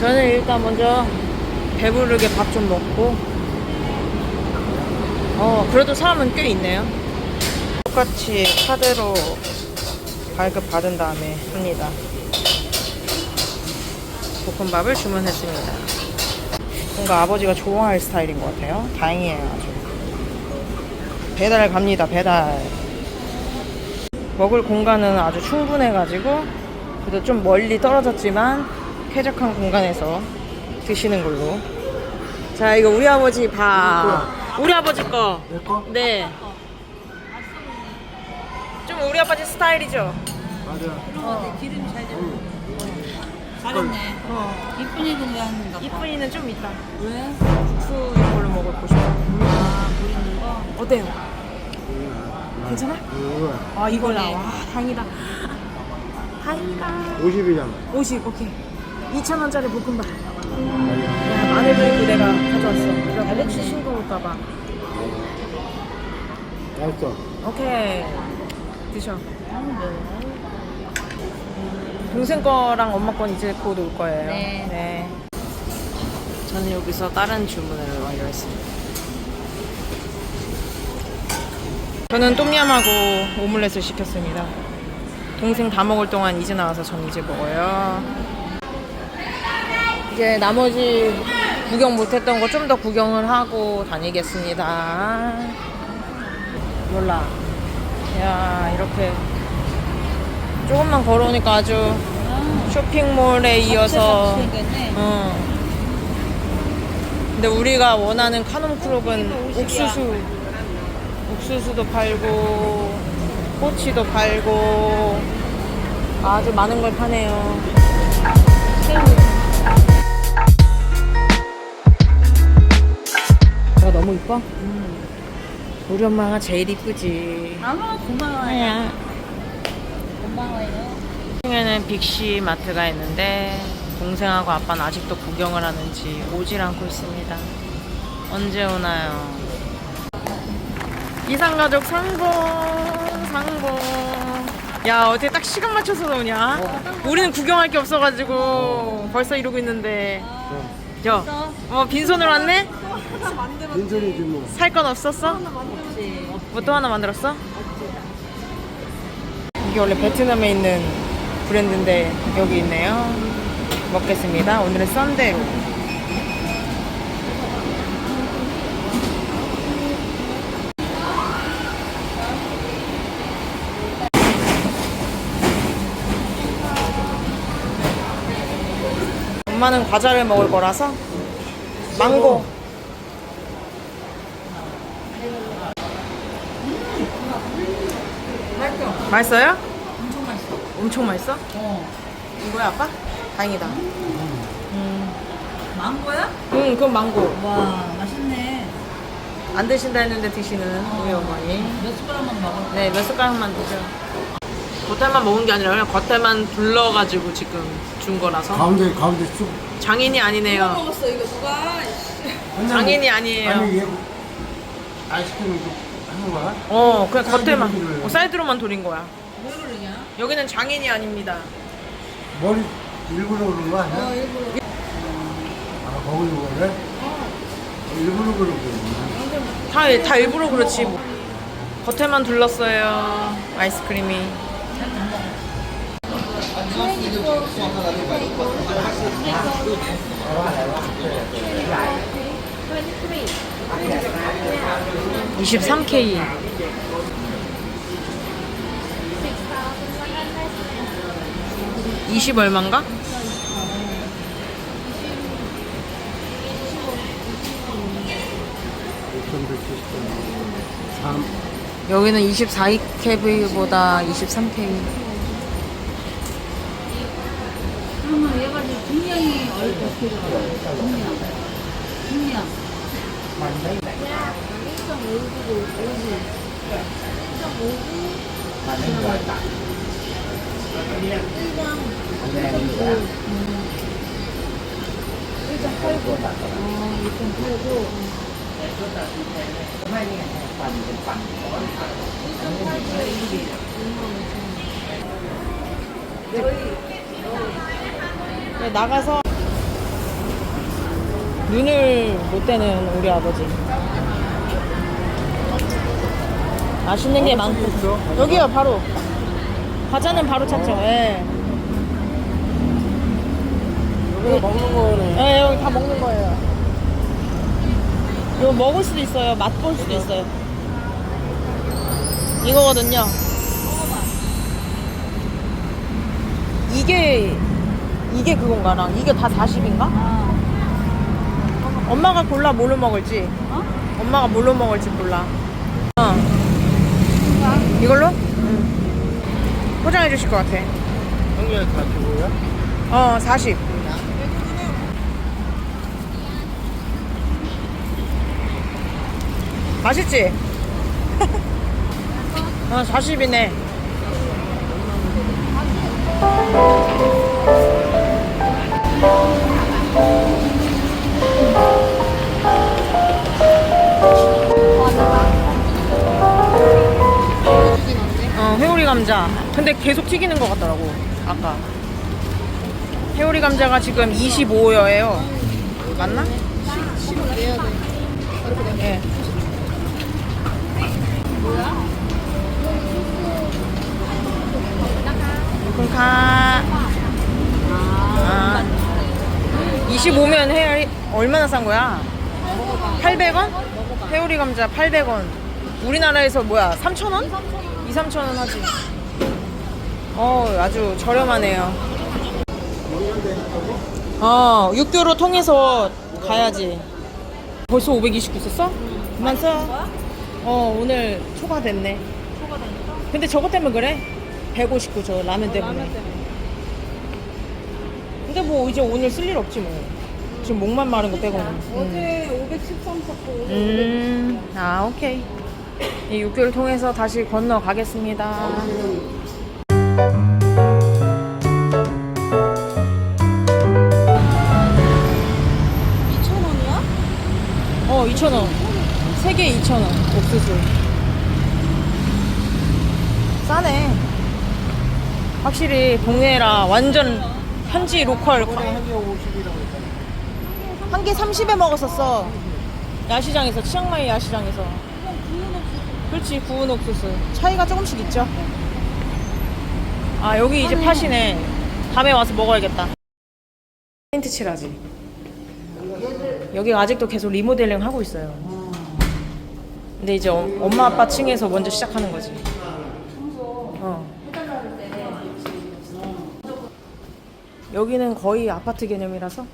저는 일단 먼저 배부르게 밥 좀 먹고. 어 그래도 사람은 꽤 있네요. 똑같이 카드로 발급 받은 다음에 합니다. 볶음밥을 주문했습니다. 뭔가 아버지가 좋아할 스타일인 것 같아요. 다행이에요 아주. 배달 갑니다 배달. 먹을 공간은 아주 충분해가지고 그래도 좀 멀리 떨어졌지만 쾌적한 공간에서 드시는 걸로 자 이거 우리 아버지 밥 우리 아버지 거 내 거? 네. 좀 우리 아버지 스타일이죠? 맞아. 어, 네, 기름이 잘 좀. 잘했네. 어. 이쁜이 근데 가 이쁜이는 좀 이따. 왜? 국수 이런 걸로 먹고 싶어. 아, 보이는 거? 어때요? 괜찮아? 응. 아, 이걸로. 와, 다행이다. 다행이다. 50이잖아. 50, 오케이. 2,000원짜리 볶음밥. 야, 마늘 들고 내가 가져왔어. 그럼 혹시 싱거울까봐. 맛있어. 오케이. 드셔. 동생 거랑 엄마 건 이제 곧 올 거예요. 네. 저는 여기서 다른 주문을 완료했습니다. 저는 똠얌하고 오믈렛을 시켰습니다. 동생 다 먹을 동안 이제 나와서 전 이제 먹어요. 이제 나머지 구경 못했던 거 좀 더 구경을 하고 다니겠습니다. 몰라. 야, 이렇게 조금만 걸어오니까 아주 쇼핑몰에 이어서 생겼네. 어. 근데 우리가 원하는 카놈 크롭은 옥수수, 옥수수도 팔고, 꼬치도 팔고, 아주 많은 걸 파네요. 너무 이뻐? 우리 엄마가 제일 이쁘지. 아마 고마워요. 아야. 고마워요. 층에는 빅시 마트가 있는데 동생하고 아빠는 아직도 구경을 하는지 오질 않고 있습니다. 언제 오나요? 이상가족 상봉 상봉. 야 어떻게 딱 시간 맞춰서 오냐? 우리는 구경할 게 없어가지고 벌써 이러고 있는데. 저, 어 빈손으로 왔네? 빈손이지 뭐. 살 건 없었어? 뭐또 하나 만들었어? 이게 원래 베트남에 있는 브랜드인데 여기 있네요. 먹겠습니다. 오늘은 썬데로. 엄마는 과자를 먹을 거라서 망고. 맛있어요? 엄청 맛있어. 엄청 맛있어? 어. 이거야 아빠? 다행이다. 음, 망고야? 응, 그건 망고. 와, 맛있네. 안 드신다 했는데 드시는 우리 어머니. 몇 숟가락만 먹어. 네, 몇 숟가락만 드셔. 겉에만 먹은 게 아니라 그냥 겉에만 둘러가지고 지금 준 거라서. 가운데 가운데 쑥. 장인이 아니네요. 먹었어, 이거 누가? 장인이 아니에요. 아니 얘 아이스크림 거야? 어, 그냥 사이드로 겉에만. 돌려요. 어, 사이드로만 돌린 거야. 뭘 그러냐? 여기는 장인이 아닙니다. 머리 일부러 그런 거 아니야? 어, 일부러. 아 거기로 그래? 일부러 그런 거야. 다, 다 일부러 그렇지. 뭐. 겉에만 둘렀어요. 아이스크림이. 이십삼 K. 이십 얼마인가? 삼. 여기는 24K보다 23K. 그러면 얘가 분량이 어떻게 들어가요? 분량. 분량. 네, 나가서 눈을 못 떼는 우리 아버지. 맛있는 게 많고. 여기요, 바로. 과자는 바로 찾죠. 예. 여기가 먹는 거네. 예, 여기 다 먹는 거예요. 이거 먹을 수도 있어요. 맛볼 수도 있어요. 이거거든요. 이게 이게 그건가 랑 이게 다 40인가? 엄마가 골라 뭘로 먹을지. 엄마가 뭘로 먹을지 골라. 어. 이걸로? 응. 포장해 주실 것 같아. 형님 다 주고요? 어, 40. 맛있지? 어, 40이네. 감자. 근데 계속 튀기는 것 같더라고, 아까. 회오리 감자가 지금 25여예요. 맞나? 10 내야 돼. 아. 25면 회오리 얼마나 싼 거야? 800원? 회오리 감자 800원. 우리나라에서 뭐야? 3,000원? 2, 3,000원 하지. 어, 아주 저렴하네요. 어, 육교로 통해서 가야지. 벌써 529 썼어? 그만 써. 어, 오늘 초과됐네. 근데 저것 때문에 그래? 159 저 라면 때문에. 근데 뭐 이제 오늘 쓸 일 없지 뭐. 지금 목만 마른 거 빼고는. 어제 513 썼고 오늘 음, 아, 오케이. 이 육교를 통해서 다시 건너 가겠습니다. 어, 2,000원. 세 개에 2,000원. 옥수수. 싸네. 확실히 동네라 완전 현지 로컬 과- 한개 50이라고 했잖아. 한개 30에 먹었었어. 야시장에서, 치앙마이 야시장에서. 그렇지, 구운 옥수수. 차이가 조금씩 있죠. 아, 여기 이제 파시네. 다음에 와서 먹어야겠다. 페인트 칠하지. 여기가 아직도 계속 리모델링 하고 있어요. 근데 이제 어- 엄마 아빠 층에서 먼저 시작하는 거지. 어. 여기는 거의 아파트 개념이라서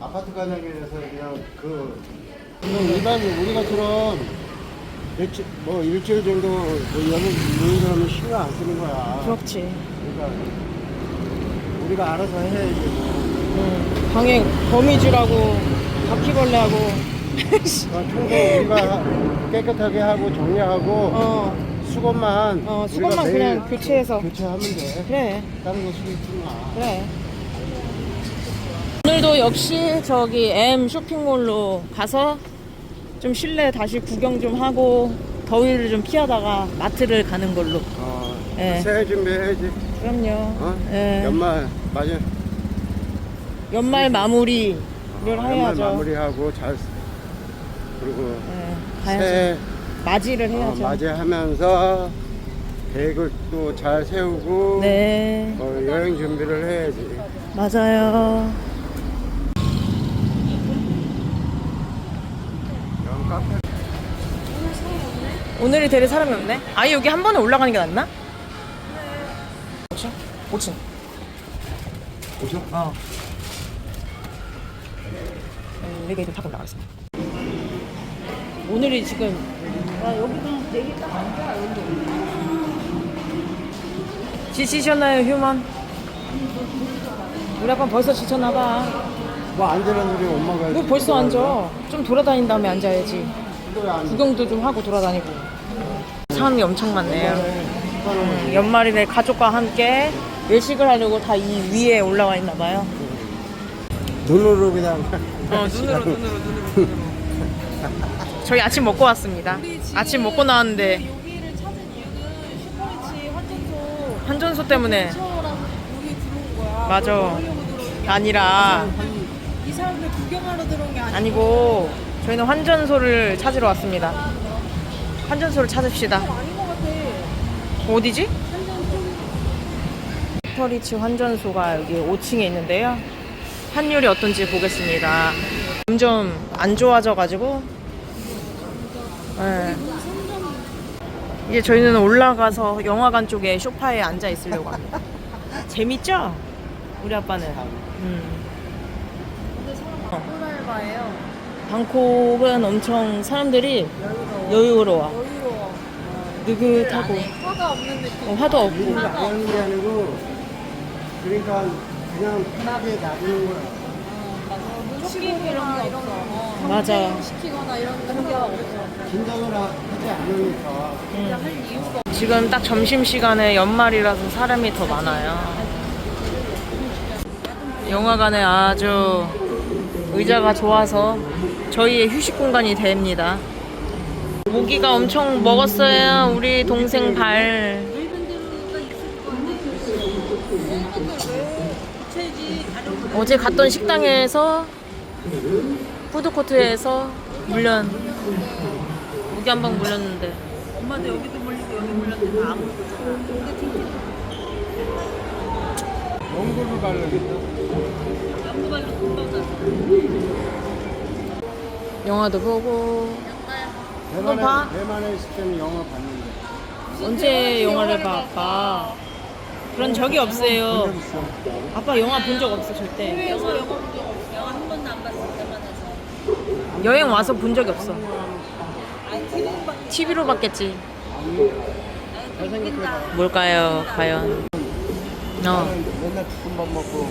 아파트 가정에서 그냥 그 일반 우리가처럼 며칠 뭐 일주일 정도 뭐 여름 모이를 하면 신경 안 쓰는 거야. 그렇지. 그러니까 우리가 알아서 해야지. 뭐. 응. 방에 거미줄하고 바퀴벌레하고 그러니까 청소 우리가 깨끗하게 하고 정리하고 어, 수건만 어 우리가 수건만 매일 그냥 교체해서 교체하면 돼. 그래 다른 거 신경 쓰지 마. 그래 오늘도 역시 저기 M 쇼핑몰로 가서 좀 실내 다시 구경 좀 하고 더위를 좀 피하다가 마트를 가는 걸로 어, 예. 새해 준비해야지. 그럼요 어? 예. 연말 맞아. 연말 마무리를 연말 해야죠 마무리하고 잘 그리고 예, 가야죠 새해 맞이를 어, 해야죠 맞이하면서 계획을 또 잘 세우고 네 어, 여행 준비를 해야지. 맞아요 오늘이 대리 사람이 없네. 아예 여기 한 번에 올라가는 게 낫나? 5층? 5층. 오죠? 어. 엘리베이터 타고 올라가겠습니다. 오늘이 지금 야 여기도 내기 딱 앉아 여기. 지치셨나요 휴먼? 우리 아빠 벌써 지쳤나 봐. 뭐 앉으라는 소리 엄마가 뭐 벌써 앉아. 좀 돌아다닌 다음에 앉아야지. 구경 구경도 좀 하고 돌아다니고. 사람이 엄청 많네요. 음, 연말이네 가족과 함께 외식을 하려고 다 이 위에 올라와 있나 봐요. 눈으로 그냥 어, 눈으로 눈으로 눈으로 눈으로. 저희 아침 먹고 왔습니다. 아침 먹고 나왔는데 여기를 찾은 이유는 슈퍼리치 환전소 환전소 때문에 들어온 거야. 맞아. 그걸 보려고 들어온 아니라 이 사람들 구경하러 들어온 게 아니고 아니고 저희는 환전소를 찾으러 왔습니다. 환전소를 찾읍시다. 어디지? 터리치 환전소가 여기 5층에 있는데요. 환율이 어떤지 보겠습니다. 점점 안 좋아져가지고. 네. 이제 저희는 올라가서 영화관 쪽에 소파에 앉아 있으려고 합니다. 재밌죠? 우리 아빠는. 음. 코랄바예요. 방콕은 엄청 사람들이 여유로워. 여유로워. 느긋하고 화가 없는 느낌. 어, 화도 없고. 우리가 안 하는 게 아니고 그러니까 그냥 편하게 놔두는 거야. 시키거나 이런 거. 맞아. 시키거나 이런 거. 게 없어. 긴장을 하- 하지 않으니까. 진짜 할 이유가 없어. 지금 딱 점심시간에 연말이라서 사람이 더 많아요. 영화관에 아주 의자가 좋아서 저희의 휴식 공간이 됩니다. 모기가 엄청 먹었어요. 우리 동생 발. 어제 갔던 식당에서 푸드코트에서 물련 모기 한 방 물렸는데 엄마도 여기도 물리고 여기 물렸는데 다 아무것도 바르겠다. 연구 발로 금방 자. 영화도 보고 대만에, 봐? 대만에 있을 때는 영화 봤는데. 언제 영화를 봐 아빠 그런 적이 없어요. 아빠 영화 본 적 없어 절대 해외에서 영화 본적 없어. 영화 한 번도 안 봤어. 대만에서. 여행 와서 본 적이 없어 TV. TV로 봤겠지 잘생겼다. 뭘까요 과연 어 나는 맨날 볶음밥 먹고.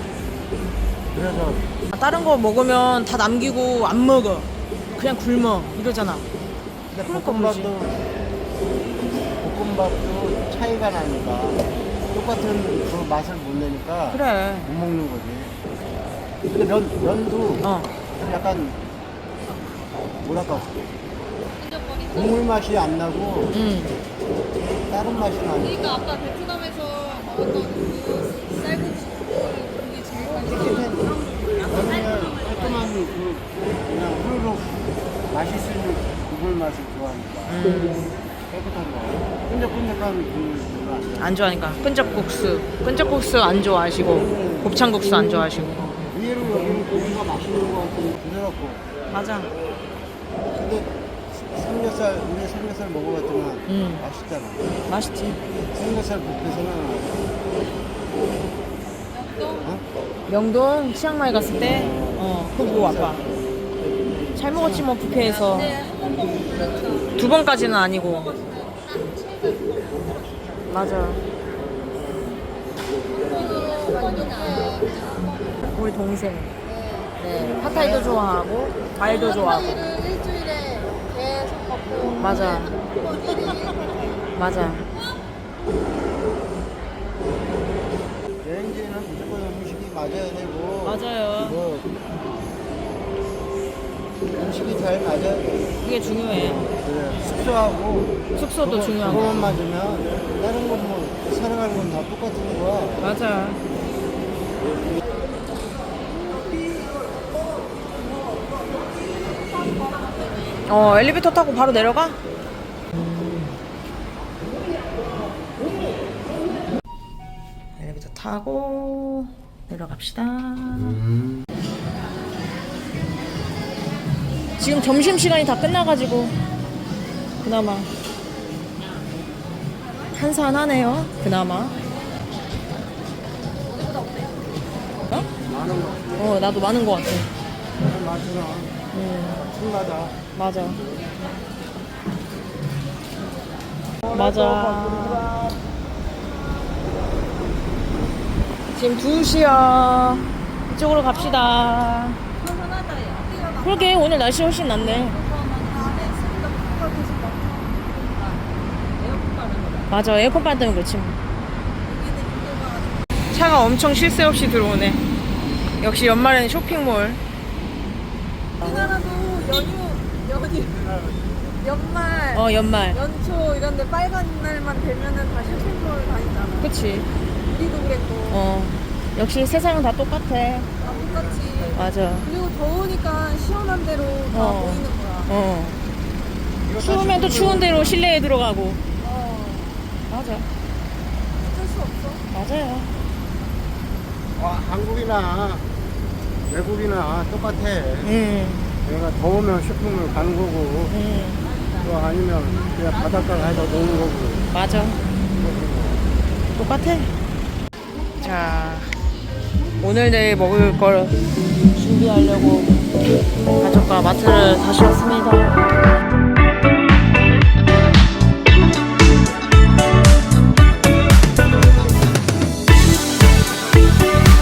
그래서 다른 거 먹으면 다 남기고 안 먹어 그냥 굶어 이러잖아 근데 그럴 거 볶음밥도 볶음밥도 차이가 나니까 똑같은 그 맛을 못 내니까 그래 못 먹는 거지. 근데 면 면도 어 좀 약간 뭐랄까 국물 맛이 안 나고 응. 다른 맛이 나니까. 그러니까 아까 베트남에서 먹었던 그 쌀국수 그게 제일 맛있어. 저는 깔끔한 그 그냥 후루룩 맛있을 국물 맛을 좋아하니까 음, 깨끗한 거. 끈적끈적한 국물 별로 안 좋아. 안 좋아하니까 끈적국수 끈적국수 안 좋아하시고 곱창국수 안 좋아하시고 의외로 여기는 고기가 맛있는 거 같고 부드럽고. 맞아 근데 삼겹살 우리 삼겹살 먹어봤지만 음. 맛있잖아. 맛있지 삼겹살 뷔페 생각나. 어? 명동 치앙마이 갔을 때, 어, 그거 뭐 아빠. 잘 먹었지 뭐 뷔페에서 두 번까지는 아니고. 맞아. 우리 동생. 네, 팟타이도 좋아하고 과일도 좋아하고. 맞아. 맞아. 여행지는 무조건 음식이 맞아야 되고. 맞아요. 뭐 음식이 잘 맞아야 돼. 그게 중요해. 그래. 숙소하고 숙소도 그거- 중요하고. 그거만 맞으면 다른 건뭐 살아가는 건다 똑같은 거야. 맞아. 어, 엘리베이터 타고 바로 내려가? 엘리베이터 타고 내려갑시다. 지금 점심 시간이 다 끝나가지고 그나마 한산하네요. 그나마. 어? 어, 나도 많은 것 같아. 층마다. 맞아. 맞아. 지금 2시야. 이쪽으로 갑시다. 그러게, 오늘 날씨 훨씬 낫네. 에어컨. 맞아, 에어컨 빨 때문에 그렇지. 차가 엄청 쉴 새 없이 들어오네. 역시 연말에는 쇼핑몰. 우리나라도 연휴 연휴 연말 어, 연말. 연초 이런데 빨간 날만 되면은 다 쇼핑몰 다니잖아. 그치. 우리도 그랬고. 어. 역시 세상은 다 똑같아. 아, 맞아. 그리고 더우니까 시원한 대로 다 어. 보이는 거야. 어. 추우면 또 추운 대로 실내에 들어가고. 어. 맞아. 어쩔 수 없어. 맞아요. 와, 한국이나 외국이나 똑같아. 음. 내가 더우면 쇼핑몰 가는 거고, 음. 또 아니면 그냥 바닷가 가서 노는 거고. 맞아. 똑같아. 자, 오늘 내일 먹을 걸 준비하려고 가족과 마트를 다시 왔습니다.